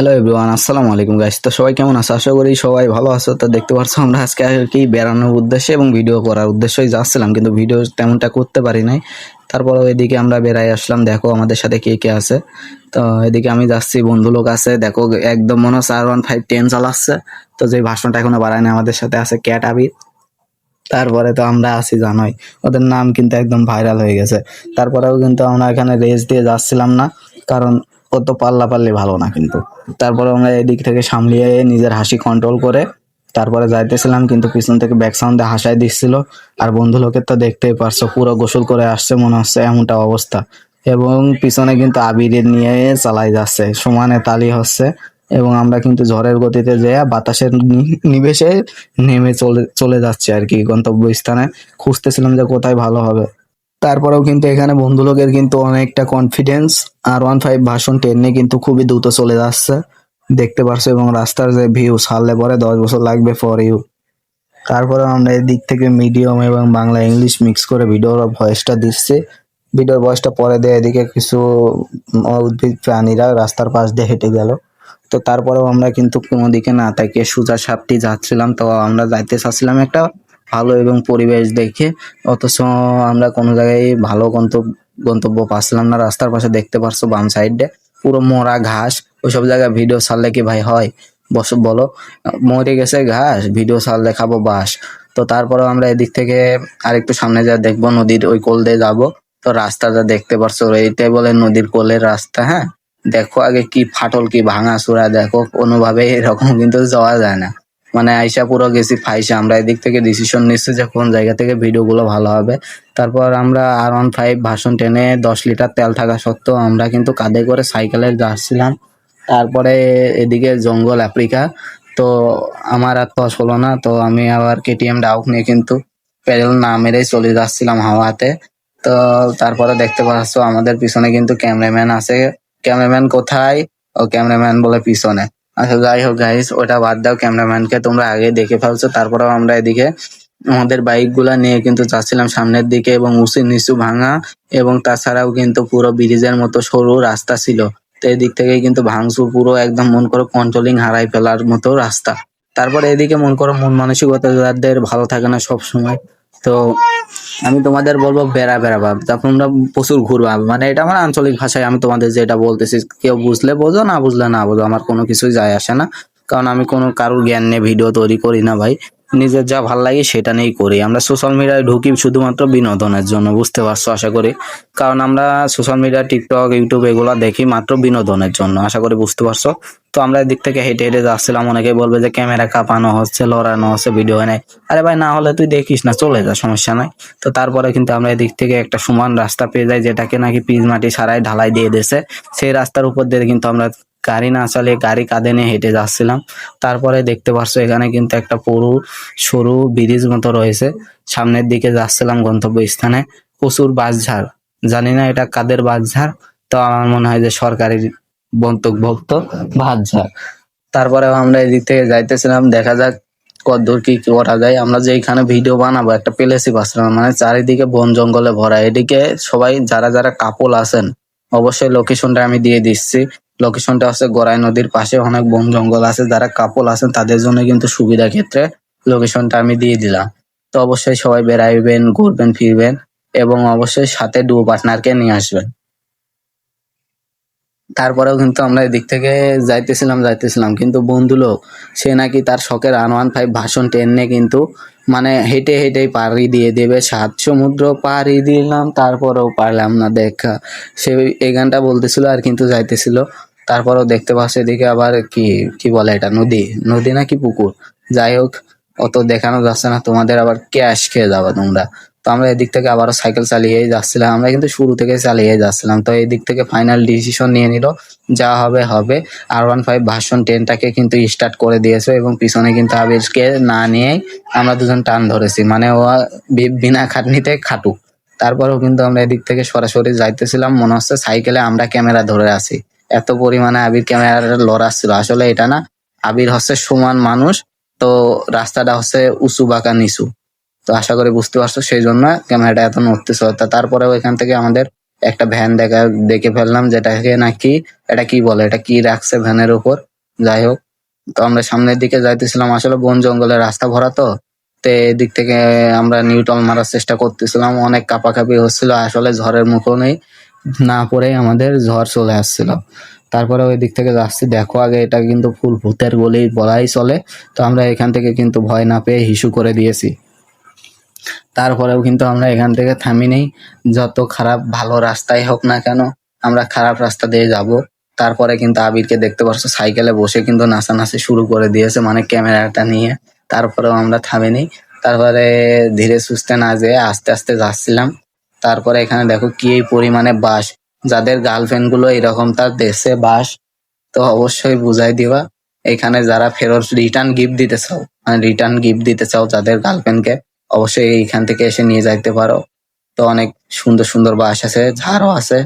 Hello everyone আসসালামু আলাইকুম guys তো সবাই কেমন আছো? আশা করি সবাই ভালো আছো। তো দেখতে পাচ্ছ, আমরা আজকে আর কি বেড়ানোর উদ্দেশ্যে এবং ভিডিও করার উদ্দেশ্যেই যাচ্ছিলাম, কিন্তু ভিডিও তেমনটা করতে পারি নাই। তারপরে এদিকে আমরা বেড়াই আসলাম। দেখো, আমাদের সাথে কে কে আছে। তো এদিকে আমি যাচ্ছি, বন্ধু লোক আছে। দেখো, একদম মনে হচ্ছে আর ওয়ান ফাইভ টেন চালাচ্ছে। তো যে ভাষণটা এখনও বাড়ায় না আমাদের সাথে আছে ক্যাট আবির তারপরে তো আমরা আছি জানোই। ওদের নাম কিন্তু একদম ভাইরাল হয়ে গেছে। তারপরেও কিন্তু আমরা এখানে রেস দিয়ে যাচ্ছিলাম না, কারণ ও তো পাল্লা পাল্লি ভালো না কিন্তু। তারপরে আমরা এদিক থেকে সামলিয়ে নিজের হাসি কন্ট্রোল করে তারপরে যাইতেছিলাম কিন্তু পিছন থেকে ব্যাক সাউন্ডে হাসাই দিচ্ছিল। আর বন্ধু লোকের তো দেখতেই পারছ, পুরো গোসল করে আসছে, মনে হচ্ছে এমনটা অবস্থা। এবং পিছনে কিন্তু আবিরের নিয়ে চালাই যাচ্ছে, সমানে তালি হচ্ছে। এবং আমরা কিন্তু ঝড়ের গতিতে যেয়ে বাতাসের নিবেশে নেমে চলে চলে যাচ্ছে আর কি গন্তব্যস্থানে। খুঁজতেছিলাম যে কোথায় ভালো হবে। তারপরেও কিন্তু এখানে বন্ধু লোকের কিন্তু অনেকটা কনফিডেন্স আর ওয়ান ফাইভ ভার্সন টেন কিন্তু খুবই দ্রুত চলে যাচ্ছে। দেখতে পারছ এবং রাস্তার যে ভিউ সারলে পরে দশ বছর লাগবে ফর ইউ তারপরে আমরা এদিক থেকে মিডিয়াম এবং বাংলা ইংলিশ মিক্স করে ভিডিওর ভয়েসটা দিচ্ছি। ভিডিওর ভয়েসটা পরে দিয়ে এদিকে কিছু উদ্ভিদ প্রাণীরা রাস্তার পাশ দিয়ে হেঁটে গেল। তো তারপরেও আমরা কিন্তু কোনো দিকে না তাকিয়ে সোজা সাপটি যাচ্ছিলাম, তো আমরা যাইতে চাচ্ছিলাম একটা ভালো এবং পরিবেশ দেখে, অথচ আমরা কোনো জায়গায় ভালো গন্তব্য গন্তব্য পাচ্ছিলাম না। রাস্তার পাশে দেখতে পারছ বাম সাইডে, পুরো মরা ঘাস। ওইসব জায়গায় ভিডিও ছাড়লে কি ভাই হয়? বস, বলো। মরে গেছে ঘাস, ভিডিও ছাড়লে খাব বাস তো তারপরে আমরা এদিক থেকে আরেকটু সামনে যা দেখব, নদীর ওই কোল দিয়ে যাব। তো রাস্তাটা দেখতে পারছ, এইটাই বলে নদীর কোলের রাস্তা হ্যাঁ? দেখো আগে কি ফাটল, কি ভাঙা চূড়া দেখো। কোনোভাবে এরকম কিন্তু যাওয়া যায় না। মানে আইসা পুরো গেছি, ফাইসা। আমরা এদিক থেকে ডিসিশন নিচ্ছি যে কোন জায়গা থেকে ভিডিওগুলো ভালো হবে। তারপর আমরা আর ওয়ান ফাইভ ভাষণ টেনে দশ লিটার তেল থাকা সত্ত্বেও আমরা কিন্তু কাঁধে করে সাইকেলে যাচ্ছিলাম। তারপরে এদিকে জঙ্গল আফ্রিকা। তো আমার আর তস হলো না, তো আমি আবার কেটিএম ডাউক নিয়ে কিন্তু প্যাডেল না মেরেই চলে যাচ্ছিলাম হাওয়াতে। তো তারপরে দেখতে পাচ্ছ আমাদের পিছনে কিন্তু ক্যামেরাম্যান আছে। ক্যামেরাম্যান কোথায়? ও ক্যামেরাম্যান বলে পিছনে। আচ্ছা যাই হোক গাইস ওটা বাদ দাও ক্যামেরাম্যানকে তোমরা আগে দেখে ফেলছো, তারপরেও আমরা এদিকে আমাদের বাইকগুলা নিয়ে কিন্তু যাচ্ছিলাম সামনের দিকে এবং উঁচু নিচু ভাঙা এবং তাছাড়াও কিন্তু পুরো ব্রিজের মতো সরু রাস্তা ছিল। তো এদিক থেকে কিন্তু ভাঙচুর পুরো একদম মন করো কন্ট্রোলিং হারাই ফেলার মতো রাস্তা। তারপরে এদিকে মন করো মন মানসিকতা যাদের ভালো থাকে না সব সময় তো আমি তোমাদের বলব বেড়া বেড়া ভাব তোমরা প্রচুর ঘুরবা। মানে এটা আমার আঞ্চলিক ভাষায় আমি তোমাদের যেটা বলতেছি, কেউ বুঝলে বোঝো, না বুঝলে না বোঝো, আমার কোনো কিছুই যায় আসে না। কারণ আমি কোনো কারোর জ্ঞান নিয়ে ভিডিও তৈরি করি না ভাই। নিজের যা ভালো লাগে সেটা নিয়েই করি। আমরা সোশ্যাল মিডিয়ায় ঢুকি শুধুমাত্র বিনোদনের জন্য, বুঝতে পারছ আশা করি? কারণ আমরা সোশ্যাল মিডিয়া টিকটক ইউটিউব এগুলো দেখি মাত্র বিনোদনের জন্য, আশা করি বুঝতে পারছ? তো আমরা এদিক থেকে হেঁটে হেঁটে যাচ্ছিলাম। অনেকে বলবে যে ক্যামেরা কাঁপানো হচ্ছে, লড়ানো হচ্ছে, ভিডিও নেই। আরে ভাই, না হলে তুই দেখিস না, চলে যা, সমস্যা নাই। তো তারপরে কিন্তু আমরা এদিক থেকে একটা সমান রাস্তা পেয়ে যাই, যেটাকে নাকি পিচ মাটি সারাই ঢালাই দিয়ে দিয়েছে। সেই রাস্তার উপর দিয়ে কিন্তু আমরা গাড়ি না চালিয়ে গাড়ি কাঁধে নিয়ে হেঁটে যাচ্ছিলাম। তারপরে দেখতে পারছ, এখানে কিন্তু একটা পুরু সরু ব্রিজ মতো রয়েছে। সামনের দিকে যাচ্ছিলাম গন্তব্য স্থানে প্রচুর বাঁশঝাড়। জানি না এটা কাদের বাঁশঝাড়, তো আমার মনে হয় যে সরকারি বন্তভুক্ত বাঁশঝাড় তারপরে আমরা এদিক থেকে যাইতেছিলাম, দেখা যাক কতদূর কি করা যায়। আমরা যে এখানে ভিডিও বানাবো, একটা প্লেসই পাচ্ছিলাম মানে চারিদিকে বন জঙ্গলে ভরা। এদিকে সবাই যারা যারা কাপল আছেন, অবশ্যই লোকেশনটা আমি দিয়ে দিচ্ছি। লোকেশনটা হচ্ছে গড়াই নদীর পাশে, অনেক বন জঙ্গল আছে। যারা কাপল আছেন, তাদের জন্য কিন্তু সুবিধা ক্ষেত্রে লোকেশনটা আমি দিয়ে দিলাম। তো অবশ্যই সবাই বেড়াইবেন, ঘুরবেন, ফিরবেন এবং অবশ্যই সাথে ডুও পার্টনারকে নিয়ে আসবেন। তারপরেও কিন্তু আমরা এদিক থেকে যাইতেছিলাম যাইতেছিলাম। কিন্তু বন্ধু লোক, সে নাকি তার শখের আন ওয়ান ফাইভ ভাষণ টেনে কিন্তু মানে হেঁটে হেঁটেই পাড়ি দিয়ে দেবে। সাত সমুদ্র পাড়ি দিলাম, তারপরেও পারলাম না দেখা। সে এই গানটা বলতেছিল আর কিন্তু যাইতেছিল। তারপরেও দেখতে পাচ্ছে এদিকে আবার কি কি বলে এটা, নদী নদী নাকি পুকুর? যাই হোক, অত দেখানো যাচ্ছে না। তোমাদের আবার ক্যাশ খেয়ে যাবে তোমরা। আমরা এদিক থেকে আবারও সাইকেল চালিয়েই যাচ্ছিলাম। আমরা কিন্তু শুরু থেকে চালিয়ে যাচ্ছিলাম। তো এদিক থেকে ফাইনাল ডিসিশন নিয়ে নিল। যা হবে হবে। আর ওয়ান ফাইভ ভার্সন টেনটাকে কিন্তু স্টার্ট করে দিয়েছে এবং পিছনে কিন্তু আবিরকে না নিয়েই আমরা দুজন টান ধরেছি। মানে ও বিনা খাটনিতে খাটুক। তারপরেও কিন্তু আমরা এদিক থেকে সরাসরি যাইতেছিলাম। মনে হচ্ছে সাইকেলে আমরা ক্যামেরা ধরে আছি। এত পরিমাণে আবির ক্যামেরা লড়াচ্ছিল আসলে এটা না, আবির হচ্ছে সমান মানুষ। তো রাস্তাটা হচ্ছে উঁচু বাঁকা নিচু। তো আশা করি বুঝতে পারছ সেই জন্য ক্যামেরাটা এত নড়তেছিল তা তারপরেও এখান থেকে আমাদের একটা ভ্যান দেখা, দেখে ফেললাম যেটাকে নাকি, এটা কি বলে, এটা কি রাখছে ভ্যানের উপর? যাই হোক, তো আমরা সামনের দিকে যাইতেছিলাম, আসলে বন জঙ্গলের রাস্তা ভরা তো তো এদিক থেকে আমরা নিউটন মারার চেষ্টা করতেছিলাম, অনেক কাপাকাপি হচ্ছিল, আসলে ঝড়ের মুখও নেই, না পড়ে আমাদের ঝড় চলে আসছিল। তারপরে ওই দিক থেকে যাচ্ছি, দেখো আগে এটা কিন্তু ফুল ভূতের গলি বলাই চলে, তো আমরা এখান থেকে কিন্তু ভয় না পেয়ে হিসু করে দিয়েছি। তারপরেও কিন্তু আমরা এখান থেকে থামি নেই। যত খারাপ ভালো রাস্তাই হোক না কেন, আমরা খারাপ রাস্তা দিয়ে যাব। তারপরে কিন্তু আবিরকে দেখতে পাচ্ছ সাইকেলে বসে কিন্তু নাচানাচি শুরু করে দিয়েছে মানে ক্যামেরাটা নিয়ে। তারপরেও আমরা থামিনি তারপরে ধীরে সুস্থে না যেয়ে আস্তে আস্তে যাচ্ছিলাম। তারপরে এখানে দেখো কি পরিমাণে বাস যাদের গার্লফ্রেন্ডগুলো এরকম তার দেশে বাস তো অবশ্যই বুঝাই দিবা। এখানে যারা ফেরত রিটার্ন গিফট দিতে চাও মানে রিটার্ন গিফট দিতে চাও যাদের গার্লফ্রেন্ডকে অবশ্যই এইখান থেকে এসে নিয়ে যাইতে পারো। তো অনেক সুন্দর সুন্দর বাস আছে, ঝাড়ও আছে।